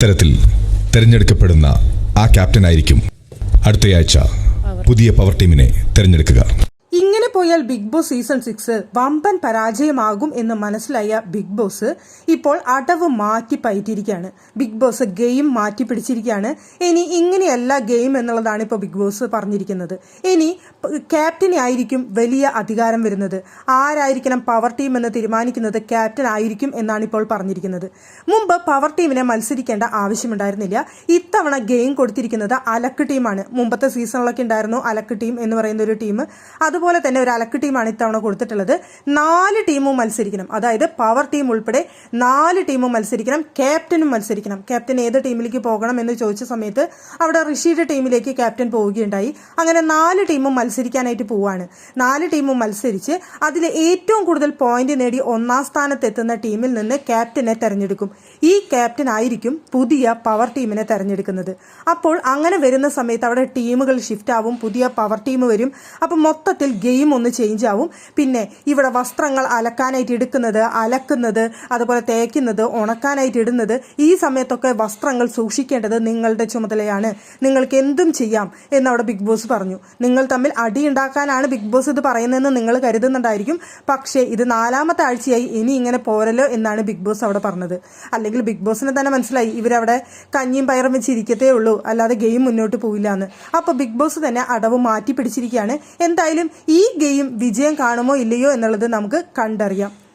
ഇത്തരത്തിൽ തിരഞ്ഞെടുക്കപ്പെടുന്ന ആ ക്യാപ്റ്റനായിരിക്കും അടുത്തയാഴ്ച പുതിയ പവർ ടീമിനെ തെരഞ്ഞെടുക്കുക. പോയാൽ ബിഗ് ബോസ് സീസൺ സിക്സ് വമ്പൻ പരാജയമാകും എന്ന് മനസ്സിലായ ബിഗ് ബോസ് ഇപ്പോൾ അടവ് മാറ്റി പയറ്റിയിരിക്കുകയാണ്. ബിഗ് ബോസ് ഗെയിം മാറ്റി പിടിച്ചിരിക്കുകയാണ്. ഇനി ഇങ്ങനെയല്ല ഗെയിം എന്നുള്ളതാണ് ഇപ്പോൾ ബിഗ് ബോസ് പറഞ്ഞിരിക്കുന്നത്. ഇനി ക്യാപ്റ്റനെ ആയിരിക്കും വലിയ അധികാരം വരുന്നത്. ആരായിരിക്കണം പവർ ടീം എന്ന് തീരുമാനിക്കുന്നത് ക്യാപ്റ്റൻ ആയിരിക്കും എന്നാണ് ഇപ്പോൾ പറഞ്ഞിരിക്കുന്നത്. മുമ്പ് പവർ ടീമിനെ മത്സരിക്കേണ്ട ആവശ്യമുണ്ടായിരുന്നില്ല. ഇത്തവണ ഗെയിം കൊടുത്തിരിക്കുന്നത് അലക്ക് ടീമാണ്. മുമ്പത്തെ സീസണിലൊക്കെ ഉണ്ടായിരുന്നു അലക്ക് ടീം എന്ന് പറയുന്ന ഒരു ടീം. അതുപോലെ തന്നെ ഒരു അലക്ക് ടീമാണ് ഇത്തവണ കൊടുത്തിട്ടുള്ളത്. നാല് ടീമും മത്സരിക്കണം. അതായത് പവർ ടീം ഉൾപ്പെടെ നാല് ടീമും മത്സരിക്കണം. ക്യാപ്റ്റനും മത്സരിക്കണം. ക്യാപ്റ്റൻ ഏത് ടീമിലേക്ക് പോകണം എന്ന് ചോദിച്ച സമയത്ത് അവിടെ ഋഷിയുടെ ടീമിലേക്ക് ക്യാപ്റ്റൻ പോവുകയുണ്ടായി. അങ്ങനെ നാല് ടീമും മത്സരിക്കാനായിട്ട് പോവാണ്. നാല് ടീമും മത്സരിച്ച് അതിൽ ഏറ്റവും കൂടുതൽ പോയിന്റ് നേടി ഒന്നാം സ്ഥാനത്ത് എത്തുന്ന ടീമിൽ നിന്ന് ക്യാപ്റ്റനെ തെരഞ്ഞെടുക്കും. ഈ ക്യാപ്റ്റൻ ആയിരിക്കും പുതിയ പവർ ടീമിനെ തെരഞ്ഞെടുക്കുന്നത്. അപ്പോൾ അങ്ങനെ വരുന്ന സമയത്ത് അവിടെ ടീമുകൾ ഷിഫ്റ്റ് ആവും. പുതിയ പവർ ടീം വരും. അപ്പം മൊത്തത്തിൽ ഗെയിം ഒന്ന് ചേഞ്ച് ആവും. പിന്നെ ഇവിടെ വസ്ത്രങ്ങൾ അലക്കാനായിട്ട് എടുക്കുന്നത് അലക്കുന്നത് അതുപോലെ തേക്കുന്നത് ഉണക്കാനായിട്ട് ഇടുന്നത് ഈ സമയത്തൊക്കെ വസ്ത്രങ്ങൾ സൂക്ഷിക്കേണ്ടത് നിങ്ങളുടെ ചുമതലയാണ്. നിങ്ങൾക്ക് എന്തും ചെയ്യാം എന്നവിടെ ബിഗ് ബോസ് പറഞ്ഞു. നിങ്ങൾ തമ്മിൽ അടി ഉണ്ടാക്കാനാണ് ബിഗ് ബോസ് ഇത് പറയുന്നതെന്ന് നിങ്ങൾ കരുതുന്നുണ്ടായിരിക്കും. പക്ഷേ ഇത് നാലാമത്തെ ആഴ്ചയായി ഇനി ഇങ്ങനെ പോരല്ലോ എന്നാണ് ബിഗ് ബോസ് അവിടെ പറഞ്ഞത്. അല്ലെങ്കിൽ ബിഗ് ബോസിന് തന്നെ മനസ്സിലായി ഇവരവിടെ കഞ്ഞിയും പയറും വെച്ചിരിക്കത്തേ ഉള്ളൂ. അല്ലാതെ ഗെയിം മുന്നോട്ട് പോയില്ല എന്ന് അപ്പോൾ ബിഗ് ബോസ് തന്നെ അടവ് മാറ്റി പിടിച്ചിരിക്കുകയാണ്. എന്തായാലും ഈ ഗെയിം വിജയം കാണുമോ ഇല്ലയോ എന്നുള്ളത് നമുക്ക് കണ്ടറിയാം.